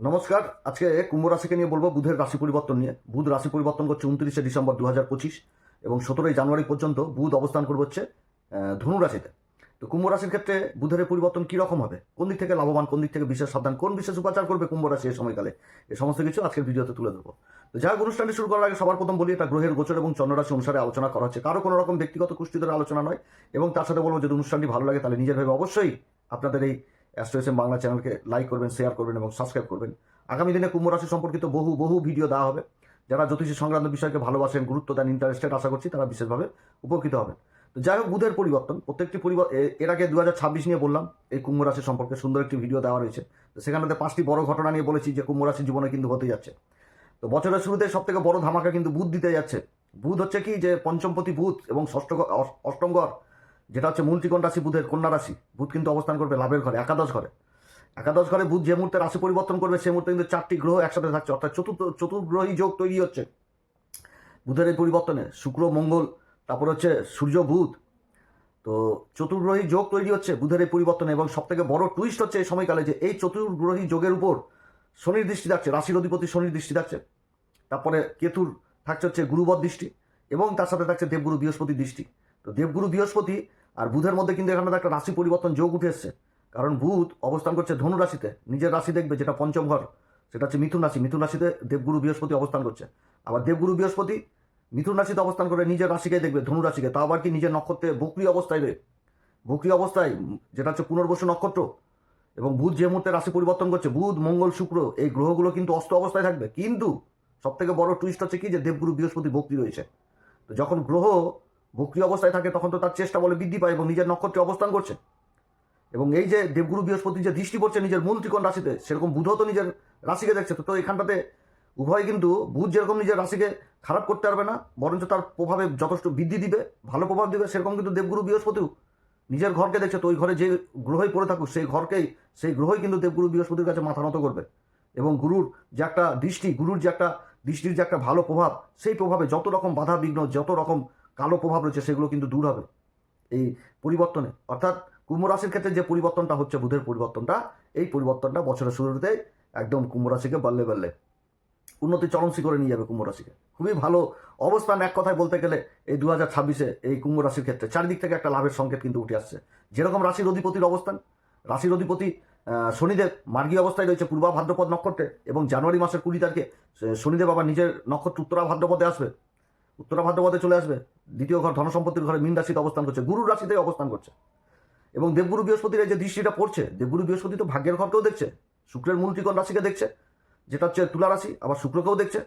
নমস্কার, আজকে কুম্ভ রাশিকে নিয়ে বলব বুধের রাশি পরিবর্তন নিয়ে। বুধ রাশি পরিবর্তন করছে উনত্রিশে ডিসেম্বর দু হাজার পঁচিশ এবং সতেরোই জানুয়ারি পর্যন্ত বুধ অবস্থান করবে হচ্ছে ধনু রাশিতে। তো কুম্ভ রাশির ক্ষেত্রে বুধের পরিবর্তন কী রকম হবে? কোন দিক থেকে লাভবান, কোন দিক থেকে বিশেষ সাবধান, কোন বিশেষ উপাচার করবে কুম্ভ রাশি এই সময়কালে? এ সমস্ত কিছু আজকের ভিডিওতে তুলে ধরবো। তো যাই অনুষ্ঠানটি শুরু করার আগে সবার প্রথম বলি, এটা গ্রহের গোচর এবং চন্দ্ররাশি অনুসারে আলোচনা করা হচ্ছে। কারও কোনো রকম ব্যক্তিগত কুষ্টি ধরে আলোচনা নয় এবং তার সাথে বলব, যদি অনুষ্ঠানটি ভালো লাগে তাহলে নিজের ভেবে অবশ্যই আপনাদের এই অ্যাস্ট্রোএসএম বাংলা চ্যানেলকে লাইক করবেন শেয়ার করবেন এবং সাবস্ক্রাইব করবেন। আগামী দিনে কুম্ভ রাশি সম্পর্কিত বহু বহু ভিডিও দেওয়া হবে। যারা জ্যোতিষী সংক্রান্ত বিষয়কে ভালোবাসেন, গুরুত্ব দেন ইন্টারেস্টেড আশা করছি তারা বিশেষভাবে উপকৃত হবেন। তো যাই হোক, বুধের পরিবর্তন। প্রত্যেকটি এর আগে দু হাজার ছাব্বিশ নিয়ে বললাম, এই কুম্ভ রাশি সম্পর্কে সুন্দর একটি ভিডিও দেওয়া রয়েছে। তো সেখানে পাঁচটি বড় ঘটনা নিয়ে বলেছি যে কুম্ভ রাশির জীবনে কিন্তু হতে যাচ্ছে। তো বছরের শুরুতে সব থেকে বড় ধামাকা কিন্তু বুধ দিতে যাচ্ছে। বুধ হচ্ছে কি? যে পঞ্চমপতি বুধ এবং ষষ্ঠ অষ্টম ঘর যেটা হচ্ছে মূলত্রিকোণ রাশি, বুধের কন্যা রাশি। বুধ কিন্তু অবস্থান করবে লাভের ঘরে, একাদশ ঘরে। একাদশ ঘরে বুধ যে মুহূর্তে রাশি পরিবর্তন করবে সেই মুহূর্তে কিন্তু চারটি গ্রহ একসাথে থাকছে। অর্থাৎ চতুর্থ, চতুর্গ্রহী যোগ তৈরি হচ্ছে। বুধের এই পরিবর্তনে শুক্র, মঙ্গল, তারপর হচ্ছে সূর্য, বুধ। তো চতুর্গ্রহী যোগ তৈরি হচ্ছে বুধের এই পরিবর্তনে এবং সব থেকে বড় টুইস্ট হচ্ছে এই সময়কালে যে এই চতুর্গ্রহী যোগের উপর শনির দৃষ্টি থাকছে, রাশির অধিপতি শনির দৃষ্টি থাকছে। তারপরে কেতুর থাকছে হচ্ছে গুরুবর দৃষ্টি এবং তার সাথে থাকছে দেবগুরু বৃহস্পতির দৃষ্টি। তো দেবগুরু বৃহস্পতি আর বুধের মধ্যে কিন্তু এখানে একটা রাশি পরিবর্তন যোগ উঠে এসছে। কারণ বুধ অবস্থান করছে ধনু রাশিতে, নিজের রাশি দেখবে যেটা পঞ্চম ঘর, সেটা হচ্ছে মিথুন রাশি। মিথুন রাশিতে দেবগুরু বৃহস্পতি অবস্থান করছে। আবার দেবগুরু বৃহস্পতি মিথুন রাশিতে অবস্থান করে নিজের রাশিকে দেখবে, ধনু রাশিকে। তা আবার কি নিজের নক্ষত্রে বকরি অবস্থায় রয়ে বকরি অবস্থায়, যেটা হচ্ছে পুনর্বসু নক্ষত্র। এবং বুধ যে মুহূর্তে রাশি পরিবর্তন করছে, বুধ, মঙ্গল, শুক্র, এই গ্রহগুলো কিন্তু অস্ত অবস্থায় থাকবে। কিন্তু সব থেকে বড় টুইস্ট হচ্ছে কি? যে দেবগুরু বৃহস্পতি বক্রি রয়েছে। তো যখন গ্রহ বক্রি অবস্থায় থাকে, তখন তো তার চেষ্টা বলে বৃদ্ধি পায় এবং নিজের নক্ষত্রে অবস্থান করছে। এবং এই যে দেবগুরু বৃহস্পতি যে দৃষ্টি পড়ছে নিজের মূল ত্রিকোণ রাশিতে, সেরকম বুধও তো নিজের রাশিকে দেখছে তো এখানটাতে উভয় কিন্তু বুধ যেরকম নিজের রাশিকে খারাপ করতে পারবে না, বরঞ্চ তার প্রভাবে যথেষ্ট বৃদ্ধি দিবে, ভালো প্রভাব দিবে, সেরকম কিন্তু দেবগুরু বৃহস্পতিও নিজের ঘরকে দেখছে, তো ওই ঘরে যে গ্রহই পড়ে থাকুক, সেই ঘরকেই, সেই গ্রহই কিন্তু দেবগুরু বৃহস্পতির কাছে মাথা নত করবে। এবং গুরুর যে একটা দৃষ্টি, গুরুর যে একটা দৃষ্টির যে একটা ভালো প্রভাব, সেই প্রভাবে যত রকম বাধা বিঘ্ন, যত রকম কালো প্রভাব রয়েছে, সেগুলো কিন্তু দূর হবে। এই পরিবর্তনে, অর্থাৎ কুম্ভ রাশির ক্ষেত্রে যে পরিবর্তনটা হচ্ছে, বুধের পরিবর্তনটা, এই পরিবর্তনটা বছরের শুরুতে একদম কুম্ভ রাশিকে বাল্লে বাল্লে। উন্নতি চরম শিখরে নিয়ে যাবে কুম্ভ রাশিকে। খুবই ভালো অবস্থান এক কথায় বলতে গেলে, এই দু হাজার ছাব্বিশে এই কুম্ভ রাশির ক্ষেত্রে চারিদিক থেকে একটা লাভের সংকেত কিন্তু উঠে আসছে। যেরকম রাশির অধিপতির অবস্থান, রাশির অধিপতি শনিদেব মার্গী অবস্থায় রয়েছে পূর্বা ভাদ্রপদ নক্ষত্রে এবং জানুয়ারি মাসের কুড়ি তারিখে শনিদেব আবার নিজের নক্ষত্র উত্তরা ভাদ্রপদে আসবে। উত্তরা ভাদ্রপদে চলে আসবে, দ্বিতীয় ঘর ধনসম্পত্তির ঘরে মীন রাশিতে অবস্থান করছে, গুরু রাশিতে অবস্থান করছে। এবং দেবগুরু বৃহস্পতির যে দৃষ্টিটা পড়ছে, দেবগুরু বৃহস্পতি তো ভাগ্যের ঘরকেও দেখছে, শুক্রের মূল ত্রিকোণ রাশিকে দেখছে, যেটা হচ্ছে তুলা রাশি, আবার শুক্রকেও দেখছে।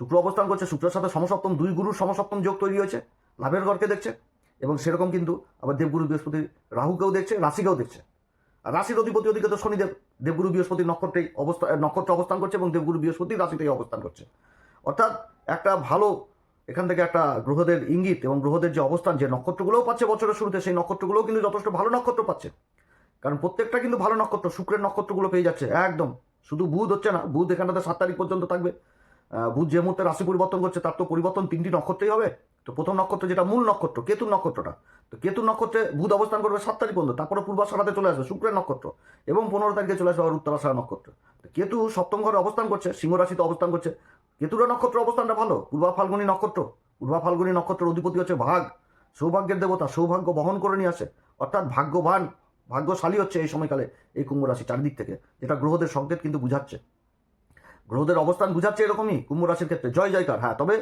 শুক্র অবস্থান করছে, শুক্রের সাথে সমসপ্তম, দুই গুরুর সমসপ্তম যোগ তৈরি হয়েছে, লাভের ঘরকে দেখছে, এবং সেরকম কিন্তু আবার দেবগুরু বৃহস্পতি রাহুকেও দেখছে, রাশিকেও দেখছে। আর রাশির অধিপতি ওদিকে তো শনিদেব, দেবগুরু বৃহস্পতির নক্ষত্রেই অবস্থা, নক্ষত্র অবস্থান করছে এবং দেবগুরু বৃহস্পতি রাশিতেই অবস্থান করছে। অর্থাৎ একটা ভালো এখান থেকে একটা গ্রহদের ইঙ্গিত এবং গ্রহদের যে অবস্থান, যে নক্ষত্রগুলোও পাচ্ছে বছরের শুরুতে, সেই নক্ষত্রগুলোও কিন্তু যথেষ্ট ভালো নক্ষত্র পাচ্ছে। কারণ প্রত্যেকটা কিন্তু ভালো নক্ষত্র, শুক্রের নক্ষত্রগুলো পেয়ে যাচ্ছে, একদম। শুধু বুধ হচ্ছে না, বুধ এখানটাতে সাত তারিখ পর্যন্ত থাকবে। বুধ যে মুহূর্তে রাশি পরিবর্তন করছে, তার তো পরিবর্তন তিনটি নক্ষত্রেই হবে। তো প্রথম নক্ষত্র যেটা মূল নক্ষত্র, কেতুর নক্ষত্রটা। তো কেতুর নক্ষত্রে বুধ অবস্থান করবে সাত তারিখ পর্যন্ত, তারপরে পূর্বাশারাতে চলে আসবে শুক্রের নক্ষত্র এবং পনেরো তারিখে চলে আসবে আবার উত্তরাশারা নক্ষত্র। কেতু সপ্তম ঘরে অবস্থান করছে সিংহ রাশিতে অবস্থান করছে কেতুর নক্ষত্র অবস্থানটা ভালো? পূর্বা ফাল্গুনী নক্ষত্র। পূর্বা ফাল্গুনী নক্ষত্রের অধিপতি হচ্ছে ভাগ। সৌভাগ্যের দেবতা সৌভাগ্য বহন করে নিয়ে আসে। অর্থাৎ ভাগ্যবান, ভাগ্যশালী হচ্ছে এই সময়কালে এই কুম্ভ রাশি চারিদিক থেকে, যেটা গ্রহদের সংকেত কিন্তু বুঝাচ্ছে। গ্রহদের অবস্থান বুঝাচ্ছে এরকমই কুম্ভ রাশির ক্ষেত্রে। জয়, জয়কার। হ্যাঁ তবে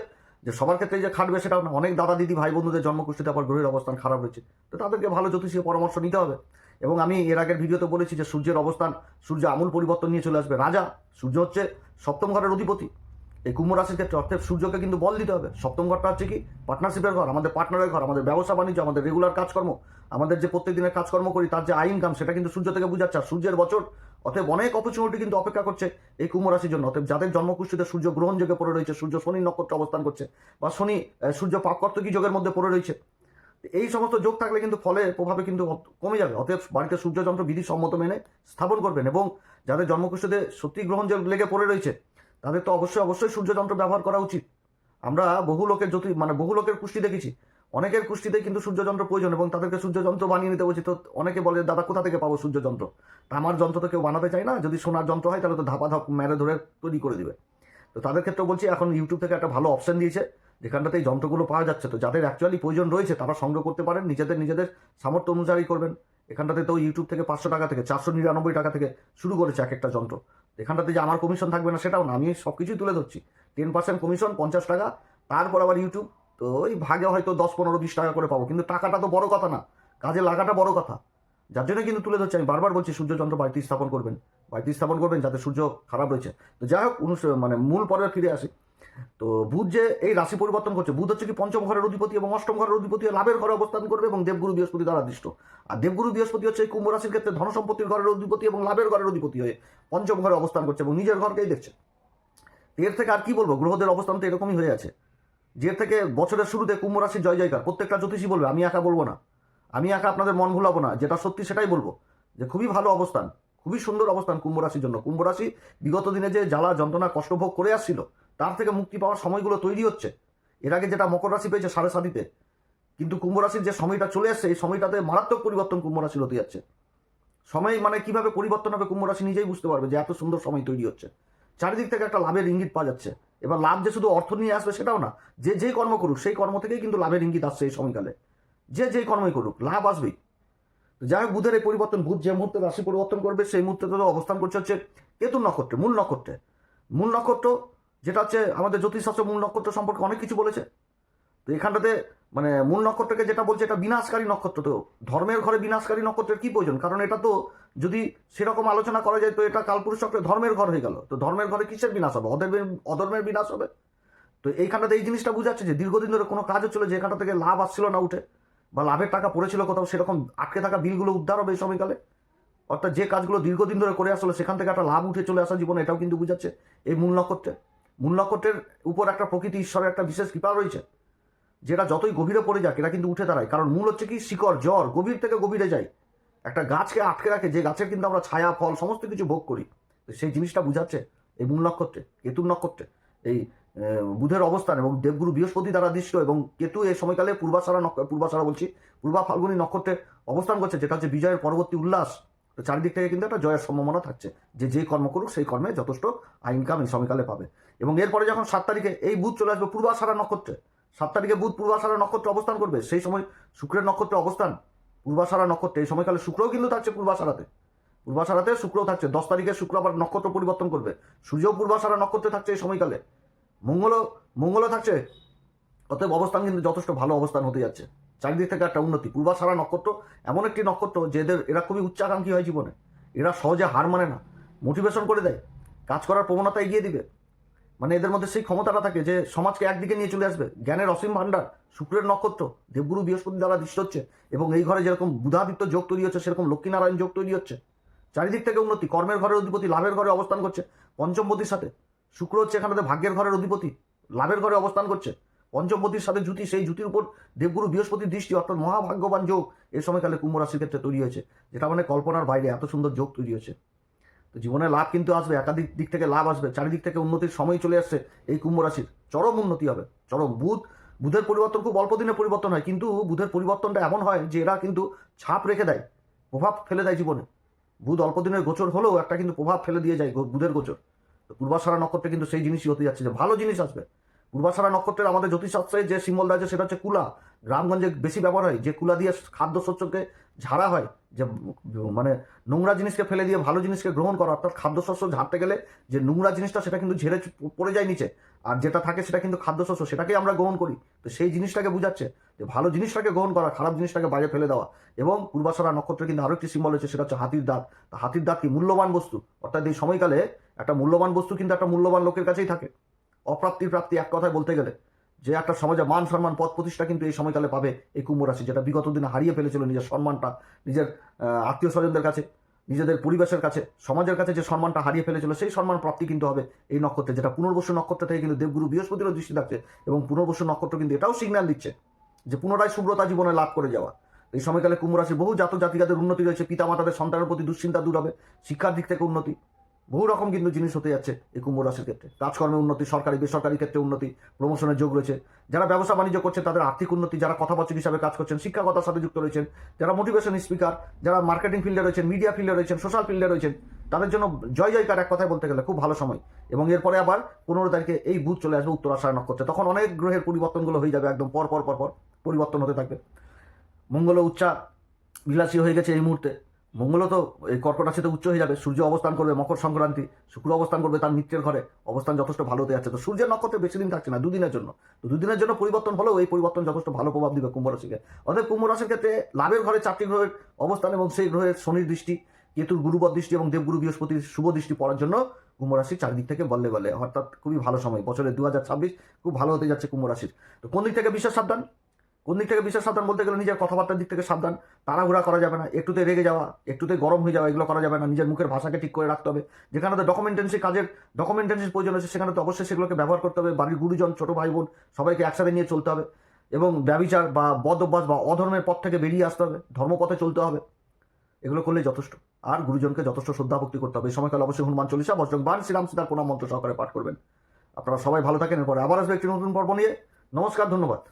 যে সবার ক্ষেত্রে যে খাটবে সেটা অনেক দাদা দিদি, ভাই বন্ধুদের জন্মকুষ্ঠিতে আবার গ্রহের অবস্থান খারাপ রয়েছে তো তাদেরকে ভালো জ্যোতিষীয় পরামর্শ নিতে হবে। এবং আমি এর আগের ভিডিওতে বলেছি যে সূর্যের অবস্থান, সূর্য আমূল পরিবর্তন নিয়ে চলে আসবে। রাজা, সূর্য হচ্ছে সপ্তম ঘরের অধিপতি। এই কুম্ভ রাশির ক্ষেত্রে, অর্থাৎ সূর্যকে কিন্তু বল দিতে হবে। সপ্তম ঘরটা হচ্ছে কি? পার্টনারশিপের ঘর, আমাদের পার্টনারের ঘর, আমাদের ব্যবসা, বাণিজ্য, আমাদের রেগুলার কাজকর্ম, আমাদের যে প্রত্যেক দিনের কাজকর্ম করি, তার যে আয় ইনকাম সেটা কিন্তু সূর্য থেকে বুঝাচ্ছে সূর্যের বছর, অতএব অনেক অপরচুনিটি কিন্তু অপেক্ষা করছে এই কুম্ভ রাশির জন্য। অতএব যাদের জন্মকুষ্ঠিতে সূর্য গ্রহণ যোগে পড়ে রয়েছে, সূর্য শনি নক্ষত্রে অবস্থান করছে, বা শনি সূর্য পাপকর্তকী যোগের মধ্যে পড়ে রয়েছে, এই সমস্ত যোগ থাকলে কিন্তু ফলে প্রভাবে কিন্তু কমে যাবে। অতএব বাড়িতে সূর্যযন্ত্র বিধি সম্মত মেনে স্থাপন করবেন এবং যাদের জন্মকুষ্ঠিতে সত্যি গ্রহণ লেগে পড়ে রয়েছে তাদের তো অবশ্যই অবশ্যই সূর্যযন্ত্র ব্যবহার করা উচিত। আমরা বহু লোকের জ্যোতি মানে বহু লোকের কুষ্টি দেখেছি। অনেকের কুষ্টিতেই কিন্তু সূর্যযন্ত্র প্রয়োজন এবং তাদেরকে সূর্যযন্ত্র বানিয়ে নিতে বলছি তো অনেকে বলে, দাদা, কোথা থেকে পাবো সূর্যযন্ত্র? তা আমার যন্ত্র তো কেউ বানাতে চায় না। যদি সোনার যন্ত্র হয়, তাহলে তো ধাপা ধাপ মেরে ধরে তৈরি করে দিবে। তো তাদের ক্ষেত্রে বলছি, এখন ইউটিউব থেকে একটা ভালো অপশন দিয়েছে। যেখানটাতে এই যন্ত্রগুলো পাওয়া যাচ্ছে। তো যাদের অ্যাকচুয়ালি প্রয়োজন রয়েছে, তারা সংগ্রহ করতে পারেন। নিজেদের নিজেদের সামর্থ্য অনুযায়ী করবেন। এখানটাতে তো ইউটিউব থেকে পাঁচশো টাকা থেকে, চারশো নিরানব্বই টাকা থেকে শুরু করেছে এক একটা যন্ত্র। এখানটাতে যে আমার কমিশন থাকবে না, সেটাও না। আমি সব কিছুই তুলে ধরছি। টেন পার্সেন্ট কমিশন পঞ্চাশ টাকা। তারপর আবার ইউটিউব তো ওই ভাগে হয়তো দশ, পনেরো, বিশ টাকা করে পাবো। কিন্তু টাকাটা তো বড় কথা না। কাজে লাগাটা বড় কথা। যার জন্য কিন্তু তুলে ধরছি। আমি বারবার বলছি সূর্যযন্ত্র বাড়িতে স্থাপন করবেন। বাড়িতে স্থাপন করবেন যাতে সূর্য খারাপ রয়েছে। তো যাই হোক মানে মূল পর্বে ফিরে আসি। তো বুধ যে এই রাশি পরিবর্তন করছে, বুধ হচ্ছে কি পঞ্চম ঘরের অধিপতি এবং অষ্টম ঘরের অধিপতি লাভের ঘরে অবস্থান করবে এবং দেবগুরু বৃহস্পতি দ্বারা দৃষ্ট। আর দেবগুরু বৃহস্পতি হচ্ছে এই কুম্ভ রাশির ক্ষেত্রে ধন সম্পত্তির ঘরের অধিপতি এবং লাভের ঘরের অধিপতি হয়ে পঞ্চম ঘরে অবস্থান করছে এবং নিজের ঘরকেই দেখছে। এর থেকে আর কি বলব? গ্রহদের অবস্থান তো এরকমই হয়ে আছে। যে থেকে বছরের শুরুতে কুম্ভ রাশির জয় জয়কার, প্রত্যেকটা জ্যোতিষী বলবে, আমি একা বলব না। আমি একা আপনাদের মন ভুলাবো না। যেটা সত্যি সেটাই বলব, যে খুবই ভালো অবস্থান, খুবই সুন্দর অবস্থান কুম্ভ রাশির জন্য। কুম্ভ রাশি বিগত দিনে যে জ্বালা, যন্ত্রণা কষ্টভোগ করে আসছিল তার থেকে মুক্তি পাওয়ার সময়গুলো তৈরি হচ্ছে। এর আগে যেটা মকর রাশি পেয়েছে সাড়ে সাতিতে, কিন্তু কুম্ভ রাশির যে সময়টা চলে আসছে, এই সময়টাতে মারাত্মক পরিবর্তন কুম্ভ রাশির হতে যাচ্ছে। সময় মানে কীভাবে পরিবর্তন হবে কুম্ভ রাশি নিজেই বুঝতে পারবে যে এত সুন্দর সময় তৈরি হচ্ছে। চারিদিক থেকে একটা লাভের ইঙ্গিত পাওয়া যাচ্ছে। এবার লাভ যে শুধু অর্থ নিয়ে আসবে সেটাও না, যে যেই কর্ম করুক, সেই কর্ম থেকেই কিন্তু লাভের ইঙ্গিত আসছে এই সময়কালে। যে যেই কর্মই করুক, লাভ আসবেই। যাই হোক, বুধের এই পরিবর্তন, বুধ যে মুহূর্তে রাশি পরিবর্তন করবে, সেই মুহূর্তে তো অবস্থান করছে হচ্ছে কেতুর নক্ষত্রে, মূল নক্ষত্রে। মূল নক্ষত্র যেটা হচ্ছে আমাদের জ্যোতিষশাস্ত্র মূল নক্ষত্র সম্পর্কে অনেক কিছু বলেছে। তো এখানটাতে মানে মূল নক্ষত্রকে যেটা বলছে এটা বিনাশকারী নক্ষত্র। তো ধর্মের ঘরে বিনাশকারী নক্ষত্রের কি প্রয়োজন? কারণ এটা তো যদি সেরকম আলোচনা করা যায়, তো এটা কালপুরুষ চক্রে ধর্মের ঘর হয়ে গেল। তো ধর্মের ঘরে কিসের বিনাশ হবে? অধর্মের অধর্মের বিনাশ হবে? তো এইখানটাতে এই জিনিসটা বুঝাচ্ছে যে দীর্ঘদিন ধরে কোনো কাজ হচ্ছিল যে এখানটা থেকে লাভ আসছিল না উঠে, বা লাভের টাকা পড়েছিল কোথাও, সেরকম আটকে থাকা বিলগুলো উদ্ধার হবে এই সময়কালে। অর্থাৎ যে কাজগুলো দীর্ঘদিন ধরে করে আসলো, সেখান থেকে একটা লাভ উঠে চলে আসা জীবনে, এটাও কিন্তু বুঝাচ্ছে এই মূল নক্ষত্রে। মূল নক্ষত্রের উপর একটা প্রকৃতি ঈশ্বরের একটা বিশেষ কৃপা রয়েছে, যেটা যতই গভীরে পড়ে যাক এটা কিন্তু উঠে দাঁড়ায়। কারণ মূল হচ্ছে কি? শিকড়, জ্বর, গভীর থেকে গভীরে যায়। একটা গাছকে আটকে রাখে, যে গাছের কিন্তু আমরা ছায়া, ফল, সমস্ত কিছু ভোগ করি। সেই জিনিসটা বুঝাচ্ছে এই মূল নক্ষত্রে কেতুর নক্ষত্রে। এই বুধের অবস্থান এবং দেবগুরু বৃহস্পতি দ্বারা দৃষ্ট এবং কেতু এই সময়কালে পূর্বাশারা পূর্বাশারা বলছি, পূর্বা ফাল্গুনী নক্ষত্রে অবস্থান করছে, যেটা হচ্ছে বিজয়ের পরবর্তী উল্লাস। তো চারিদিক থেকে কিন্তু একটা জয়ের সম্ভাবনা থাকছে যে যে কর্ম করুক সেই কর্মে যথেষ্ট ইনকাম এই সময়কালে পাবে। এবং এরপরে যখন সাত তারিখে এই বুধ চলে আসবে পূর্বাশারা নক্ষত্রে, সাত তারিখে বুধ পূর্বাশারা নক্ষত্রে অবস্থান করবে, সেই সময় শুক্রের নক্ষত্রে অবস্থান। পূর্বাশারা নক্ষত্রে এই সময়কালে শুক্রও কিন্তু থাকছে পূর্বাশারাতে পূর্বাশারাতে শুক্রও থাকছে, দশ তারিখে শুক্র আবার নক্ষত্র পরিবর্তন করবে সূর্য পূর্বাশারা নক্ষত্রে থাকছে এই সময়কালে। মঙ্গলও মঙ্গলও থাকছে, অতএব অবস্থান কিন্তু যথেষ্ট ভালো অবস্থান হতে যাচ্ছে। চারিদিক থেকে একটা উন্নতি। পূর্বাশারা নক্ষত্র এমন একটি নক্ষত্র যে এদের এরা খুবই উচ্চাকাঙ্ক্ষী হয় জীবনে। এরা সহজে হার মানে না। মোটিভেশন করে দেয়। কাজ করার প্রবণতা এগিয়ে দিবে। মানে এদের মধ্যে সেই ক্ষমতাটা থাকে যে সমাজকে একদিকে নিয়ে চলে আসবে। জ্ঞানের অসীম ভাণ্ডার, শুক্রের নক্ষত্র, দেবগুরু বৃহস্পতি দ্বারা দৃষ্ট হচ্ছে এবং এই ঘরে যেরকম বুধাদিত্য যোগ তৈরি হচ্ছে, সেরকম লক্ষ্মীনারায়ণ যোগ তৈরি হচ্ছে। চারিদিক থেকে উন্নতি। কর্মের ঘরের অধিপতি লাভের ঘরে অবস্থান করছে। পঞ্চমপতির সাথে। শুক্র হচ্ছে এখানে ভাগ্যের ঘরের অধিপতি, লাভের ঘরে অবস্থান করছে। পঞ্চমপতির সাথে জুতি, সেই জুতির উপর দেবগুরু বৃহস্পতির দৃষ্টি অর্থাৎ মহাভাগ্যবান যোগ এই সময়কালে কুম্ভ রাশির ক্ষেত্রে তৈরি হয়েছে, যেটা মানে কল্পনার বাইরে এত সুন্দর যোগ তৈরি হয়েছে। তো জীবনে লাভ কিন্তু আসবে, একাধিক দিক থেকে লাভ আসবে, চারিদিক থেকে উন্নতির সময় চলে আসছে এই কুম্ভ রাশির। চরম উন্নতি হবে, চরম। বুধ, বুধের পরিবর্তন খুব অল্প দিনে পরিবর্তন হয়, কিন্তু বুধের পরিবর্তনটা এমন হয় যে এরা কিন্তু ছাপ রেখে দেয়, প্রভাব ফেলে দেয় জীবনে। বুধ অল্প দিনের গোচর হলেও একটা কিন্তু প্রভাব ফেলে দিয়ে যায় বুধের গোচর। তো পূর্বাশারা নক্ষত্রে কিন্তু সেই জিনিসই হতে যাচ্ছে যে ভালো জিনিস আসবে। পূর্বাশারা নক্ষত্রের আমাদের জ্যোতিষশাস্ত্রে যে সিম্বল আছে সেটা হচ্ছে কুলা। গ্রামগঞ্জে বেশি ব্যবহার হয়, যে কুলা দিয়ে খাদ্য শস্যকে ঝাড়া হয়, যে মানে নোংরা জিনিসকে ফেলে দিয়ে ভালো জিনিসকে গ্রহণ করা, অর্থাৎ খাদ্যশস্য ঝাড়তে গেলে যে নোংরা জিনিসটা সেটা কিন্তু ঝেড়ে পড়ে যায় নিচে। আর যেটা থাকে সেটা কিন্তু খাদ্যশস্য সেটাকেই আমরা গ্রহণ করি। তো সেই জিনিসটাকে বুঝাচ্ছে যে ভালো জিনিসটাকে গ্রহণ করা, খারাপ জিনিসটাকে বাইরে ফেলে দেওয়া। এবং পূর্বাশারা নক্ষত্রে কিন্তু আরও একটি সিম্বল হচ্ছে সেটা হচ্ছে হাতির দাঁত। হাতির দাঁত কি মূল্যবান বস্তু? অর্থাৎ এই সময়কালে একটা মূল্যবান বস্তু কিন্তু একটা মূল্যবান লোকের কাছেই থাকে। অপ্রাপ্তির প্রাপ্তি এক কথায় বলতে গেলে, যে একটা সমাজে মান সম্মান পথ প্রতিষ্ঠা কিন্তু এই সময়কালে পাবে এই কুম্ভ রাশি, যেটা বিগত দিনে হারিয়ে ফেলেছিল নিজের সম্মানটা, নিজের আত্মীয় স্বজনদের কাছে, নিজেদের পরিবেশের কাছে, সমাজের কাছে যে সম্মানটা হারিয়ে ফেলেছিল সেই সম্মান প্রাপ্তি কিন্তু হবে এই নক্ষত্রে, যেটা পুনর্বসু নক্ষত্র থেকে কিন্তু দেবগুরু বৃহস্পতিরও দৃষ্টি থাকছে এবং পুনর্বসু নক্ষত্র কিন্তু এটাও সিগন্যাল দিচ্ছে যে পুনরায় শুভ্রতা জীবনে লাভ করে যাওয়া। এই সময়কালে কুম্ভ রাশির বহু জাতক জাতিকাদের উন্নতি রয়েছে, পিতামাতাদের সন্তানের প্রতি দুশ্চিন্তা দূর হবে, শিক্ষার দিক থেকে উন্নতি। বহু রকম কিন্তু জিনিস হতে যাচ্ছে এই কুম্ভ রাশির ক্ষেত্রে। কাজকর্মে উন্নতি, সরকারি, বেসরকারি ক্ষেত্রে উন্নতি প্রমোশনের যোগ রয়েছে। যারা ব্যবসা বাণিজ্য করছে, তাদের আর্থিক উন্নতি, যারা কথাবাচক হিসাবে কাজ করছেন, শিক্ষাগতার সাথে যুক্ত রয়েছেন, যারা মোটিভেশন স্পিকার যারা মার্কেটিং ফিল্ডে রয়েছেন মিডিয়া ফিল্ডে রয়েছেন সোশ্যাল ফিল্ডে রয়েছেন, তাদের জন্য জয় জয়কার এক কথায় বলতে গেলে খুব ভালো সময়। এবং এরপরে আবার পনেরো তারিখে এই বুধ চলে আসবে উত্তরাশায় নক্ষত্রে। তখন অনেক গ্রহের পরিবর্তনগুলো হয়ে যাবে একদম পর পর পর পর, পরিবর্তন হতে থাকবে। মঙ্গল উচ্চা বিলাসী হয়ে গেছে এই মুহূর্তে। মঙ্গল তো এই কর্কট রাশিতে উচ্চ হয়ে যাবে, সূর্য অবস্থান করবে, মকর সংক্রান্তি, শুক্র অবস্থান করবে তার মিত্রের ঘরে, অবস্থান যথেষ্ট ভালো হতে যাচ্ছে। তো সূর্যের নক্ষত্রে বেশি দিন থাকছে না, দুদিনের জন্য। তো দুদিনের জন্য পরিবর্তন হলেও এই পরিবর্তন যথেষ্ট ভালো প্রভাব দিবে কুম্ভ রাশিকে। অর্থাৎ কুম্ভ রাশির ক্ষেত্রে লাভের ঘরে চারটি গ্রহের অবস্থান এবং সেই গ্রহের শনির দৃষ্টি, কেতুর গুরুবর দৃষ্টি এবং দেবগুরু বৃহস্পতির শুভ দৃষ্টি পড়ার জন্য কুম্ভ রাশির চারদিক থেকে বললে বলে অর্থাৎ খুবই ভালো সময়। বছরের দু খুব ভালো হতে যাচ্ছে কুম্ভ রাশির। তো কোন দিক থেকে বিশেষ সাবধান? কোন দিক থেকে বিশেষ সাবধান বলতে গেলে নিজের কথাবার্তার দিক থেকে সাবধান। তাড়াহুড়া করা যাবে না, একটুতে রেগে যাওয়া, একটুতে গরম হয়ে যাওয়া, এগুলো করা যাবে না। নিজের মুখের ভাষাকে ঠিক করে রাখতে হবে। যেখানে তো ডকুমেন্টেন্সি কাজের ডকুমেন্টেন্সির প্রয়োজন আছে, সেখানে তো অবশ্যই সেগুলোকে ব্যবহার করতে হবে। বাড়ির গুরুজন, ছোটো ভাই বোন সবাইকে একসাথে নিয়ে চলতে হবে। এবং ব্যবিচার বা বদ অভ্যাস বা অধর্মের পথ থেকে বেরিয়ে আসতে হবে। ধর্মপথে চলতে হবে। এগুলো করলে যথেষ্ট। আর গুরুজনকে যথেষ্ট শ্রদ্ধা ভক্তি করতে হবে। এই সময়কালে অবশ্যই হনুমান চল্লিশা, বজ্রং বান শ্রীরাম সীতার প্রণাম মন্ত্র সহকারে পাঠ করবেন। আপনারা সবাই ভালো থাকেন। এরপরে আবার আসবে একটি নতুন পর্ব নিয়ে। নমস্কার, ধন্যবাদ।